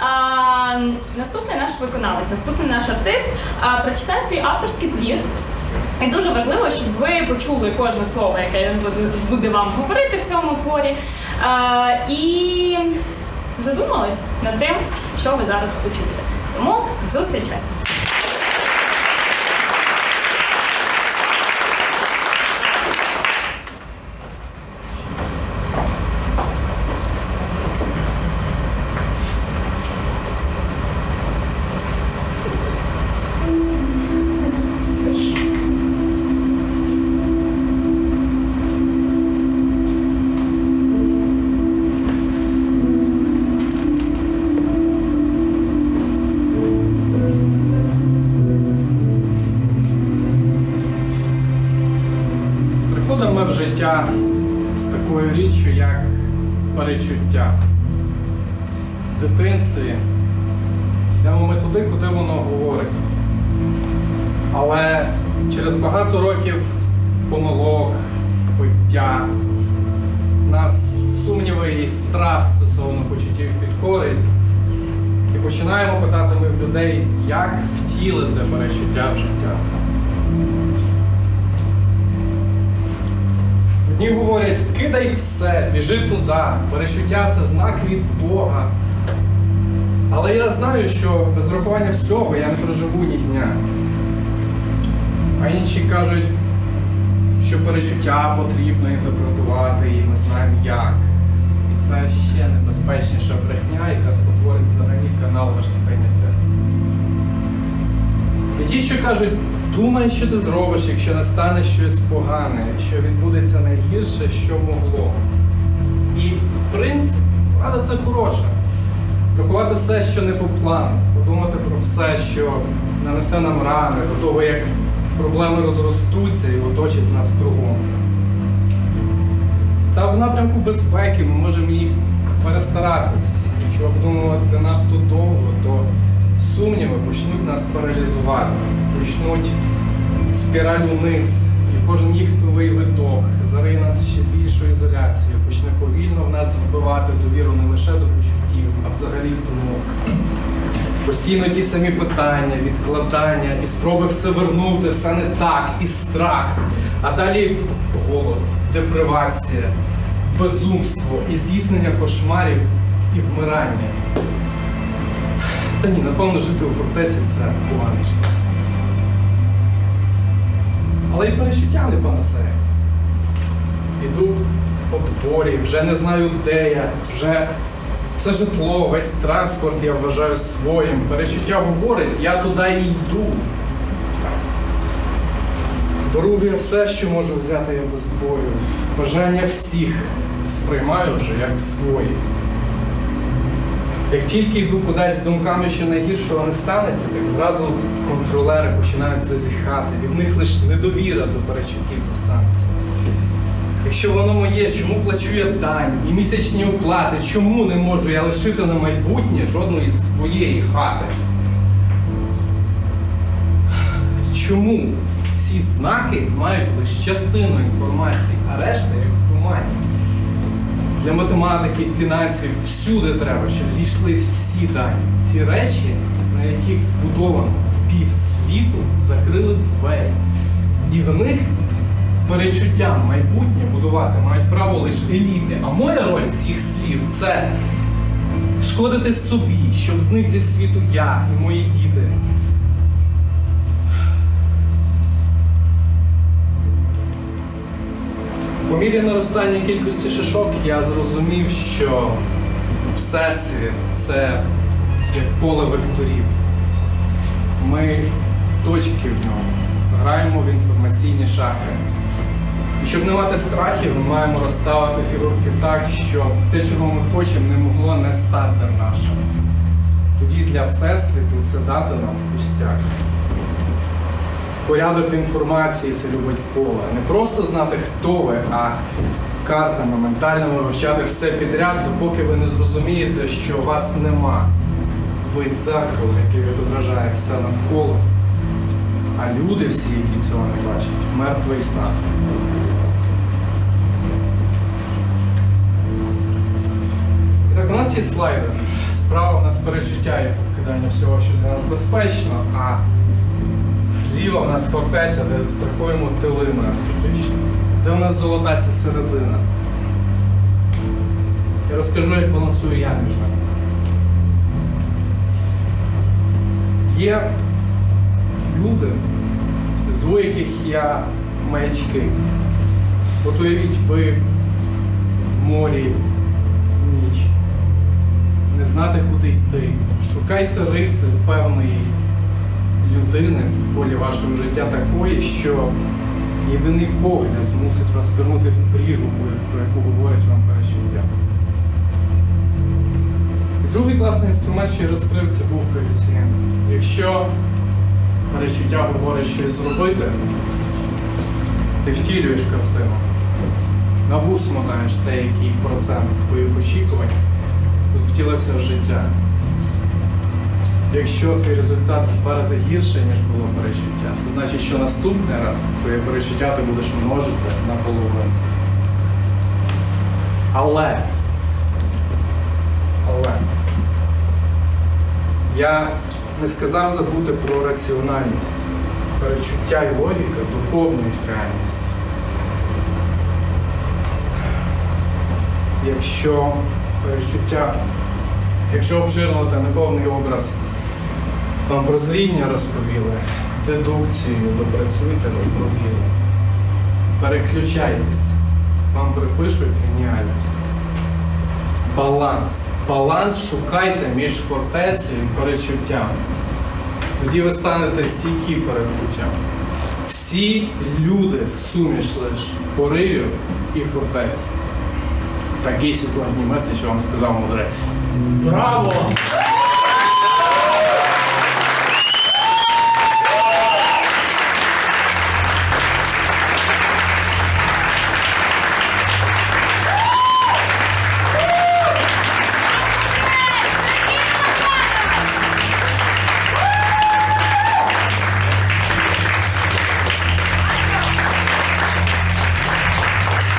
А, наступний наш виконавець, наступний наш артист а, прочитає свій авторський твір. І дуже важливо, щоб ви почули кожне слово, яке він буде, вам говорити в цьому творі. А, і задумались над тим, що ви зараз почуєте. Тому зустрічайте! Життя з такою річчю, як перечуття. В дитинстві йдемо ми туди, куди воно говорить. Але через багато років помилок, биття, нас сумніви і страх стосовно почуттів підкорить. І починаємо питати ми в людей, як втілити перечуття в життя. Одні говорять, кидай все, біжи туди. Перечуття це знак від Бога. Але я знаю, що без врахування всього я не проживу ні дня. А інші кажуть, що перечуття потрібно інтерпретувати і ми знаємо як. І це ще небезпечніша брехня, яка спотворить взагалі канал ваш сприйняття. І ті, що кажуть, думай, що ти зробиш, якщо настане щось погане, якщо відбудеться найгірше, що могло. І в принципі, рада це хороша. Врахувати все, що не по плану, подумати про все, що нанесе нам рани, до того, як проблеми розростуться і оточать нас кругом. Та в напрямку безпеки ми можемо і перестаратись. Якщо обдумувати надто довго, то сумніви почнуть нас паралізувати, почнуть спіраль вниз, і кожен їх новий виток зариє нас ще більшу ізоляцію, почне повільно в нас вбивати довіру не лише до почуттів, а взагалі до думок. Постійно ті самі питання, відкладання, і спроби все вернути, все не так, і страх. А далі голод, депривація, безумство, і здійснення кошмарів, і вмирання. Та ні, напевно, жити у фортеці це поганий. Але і перечуття не панацея. Іду по дворі, вже не знаю, де я, вже все житло, весь транспорт я вважаю своїм. Перечуття говорить, я туди і йду. Беру я все, що можу взяти я без бою. Бажання всіх сприймаю вже як свої. Як тільки йду кудись з думками, що найгіршого не станеться, так зразу контролери починають зазіхати. Від них лише недовіра до перечуттів зостанеться. Якщо воно моє, чому плачу я дань і місячні оплати, чому не можу я лишити на майбутнє жодної своєї хати? Чому всі знаки мають лише частину інформації, а решта як в тумані? Для математики, фінансів всюди треба, щоб зійшлись всі дані. Ці речі, на яких збудовано пів світу, закрили двері. І в них перечуття майбутнє будувати мають право лише еліти. А моя роль їх слів це шкодити собі, щоб зник зі світу я і мої діти. По мірі наростання кількості шишок я зрозумів, що Всесвіт це як поле векторів. Ми точки в ньому, граємо в інформаційні шахи. І щоб не мати страхів, ми маємо розставити фігурки так, щоб те, чого ми хочемо, не могло не стати нашим. Тоді для Всесвіту це дати нам пустяк. Порядок інформації це любить поле. Не просто знати, хто ви, а картами, ментальними вивчати все підряд, допоки ви не зрозумієте, що вас нема. Ви дзеркало, яке відображає все навколо. А люди всі, які цього не бачать, мертвий сан. Так, у нас є слайдер Справа у нас перечуття і покидання всього, що для нас безпечно, а зліва у нас фортеця, де страхуємо тили нас фактично. Де у нас золота ця середина. Я розкажу, як балансую я між ними. Є люди, зву яких я маячки. От уявіть, ви в морі ніч. Не знати, куди йти. Шукайте риси певної людини в полі вашого життя такої, що єдиний погляд змусить вас вернути в прірву, про яку говорять вам перечуття. Другий класний інструмент, що я розкрив, це був коефіцієнт. Якщо перечуття говорить щось зробити, ти втілюєш картину. На вус мотаєш деякий процент твоїх очікувань, тут втілився в життя. Якщо твій результат в два рази гірший, ніж було перечуття, це значить, що наступний раз твоє перечуття ти будеш множити на половину. Але, але я не сказав забути про раціональність. Перечуття і логіка доповнюють реальність. Якщо перечуття, якщо обширно та неповний образ вам прозріння розповіли, дедукцію допрацюйте, допровіли. Переключайтесь, вам припишуть геніальність. Баланс. Баланс шукайте між фортецею і перечуттям. Тоді ви станете стійкі перед буттям. Всі люди суміш лиш поривів і фортець. Такий сьогодні меседж вам сказав мудрець. Браво!